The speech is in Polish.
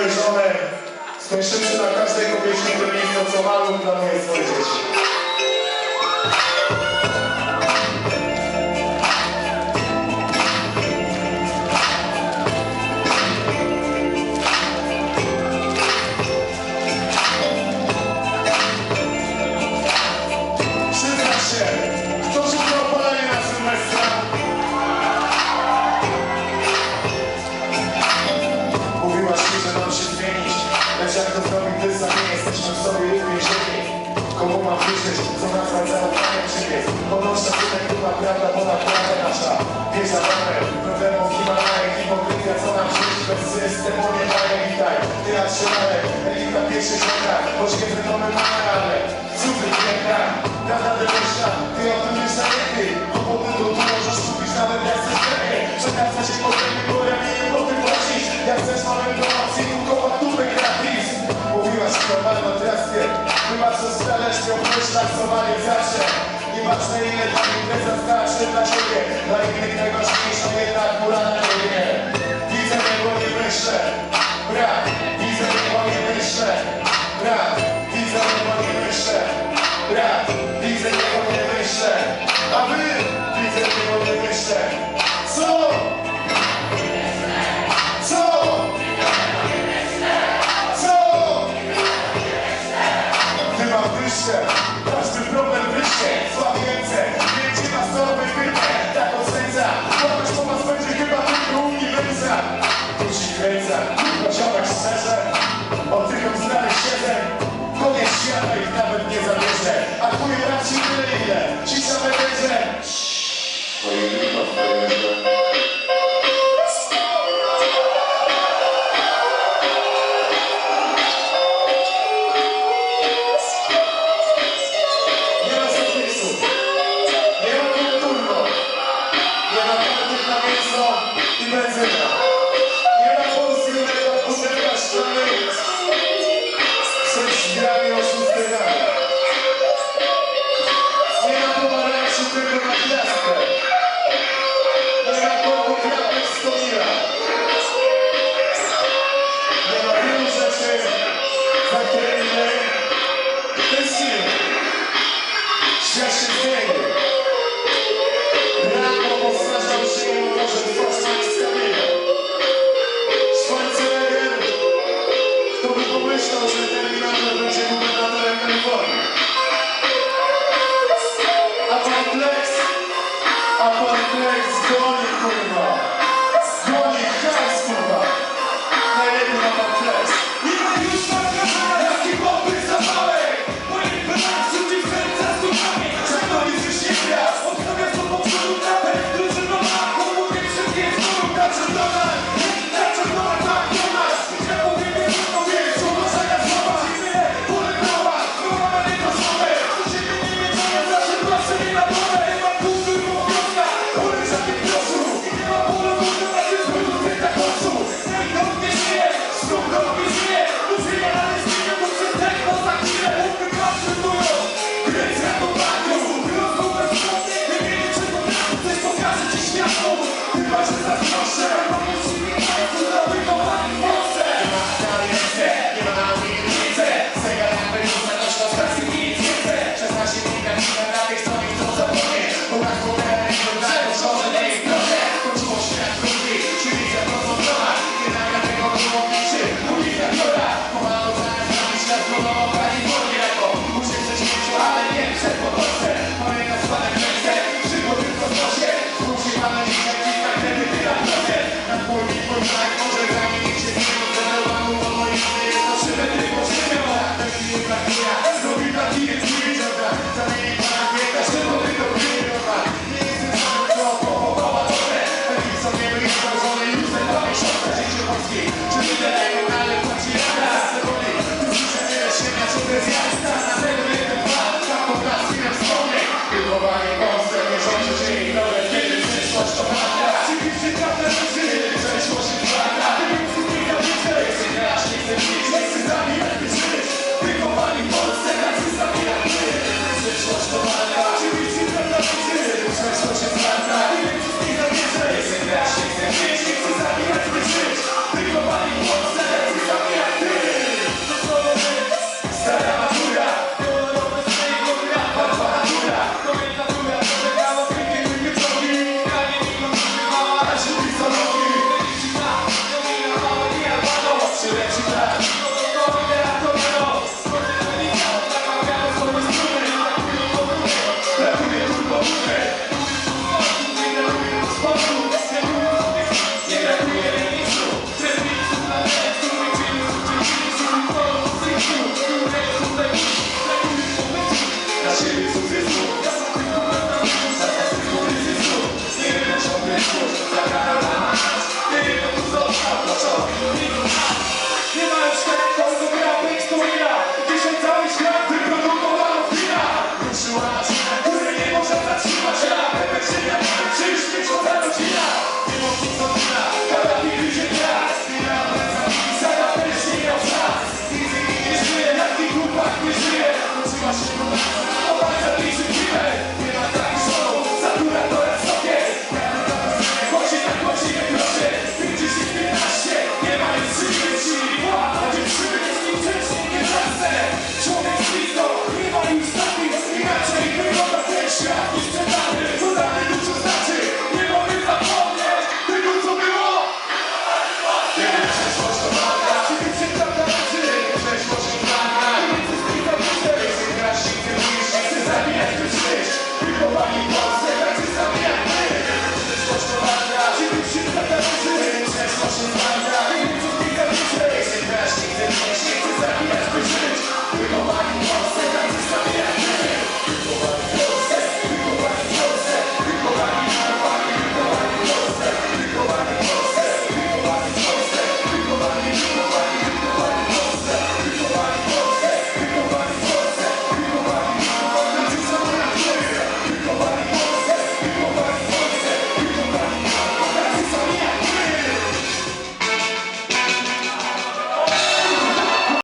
moje żony. Skończymy na każdej kobiecie, które miejsce co malu planuje swoje dzieci. Przybiec Podnoszę tutaj chyba prawda, bo naprawdę nasza. Wieża mamy, problemów Himalaje Hipokryzja, co nam żyć bez systemu nie daje Witaj, teraz się dalej, elita pierwszy świata Poświęcę domy mamy, ale cudzy piękna Prawda deweszcza, ty o tym wiesz najlepiej Kłopoty to tu możesz kupić nawet jak chcesz lepiej Przekazać się po tym, bo ja nie wiem o tym płacić Jak chcesz mamy promocji, kukowa tubę gratis. Mówiłaś mi o marnotrawstwie Wybacz, co stależ miał myślach, co zawsze Nieważne ile ta impreza znaczy dla ciebie Dla innych najważniejsza jednak góra na niebie Widzę niebo, nie myślę Brat, widzę niebo, nie myślę Brat, widzę niebo, nie myślę Brat, widzę niebo, nie myślę A wy, widzę niebo, nie Co? Co? jest zdolny, kurwa! Zdolny, hajs, kurwa! Najlepiej na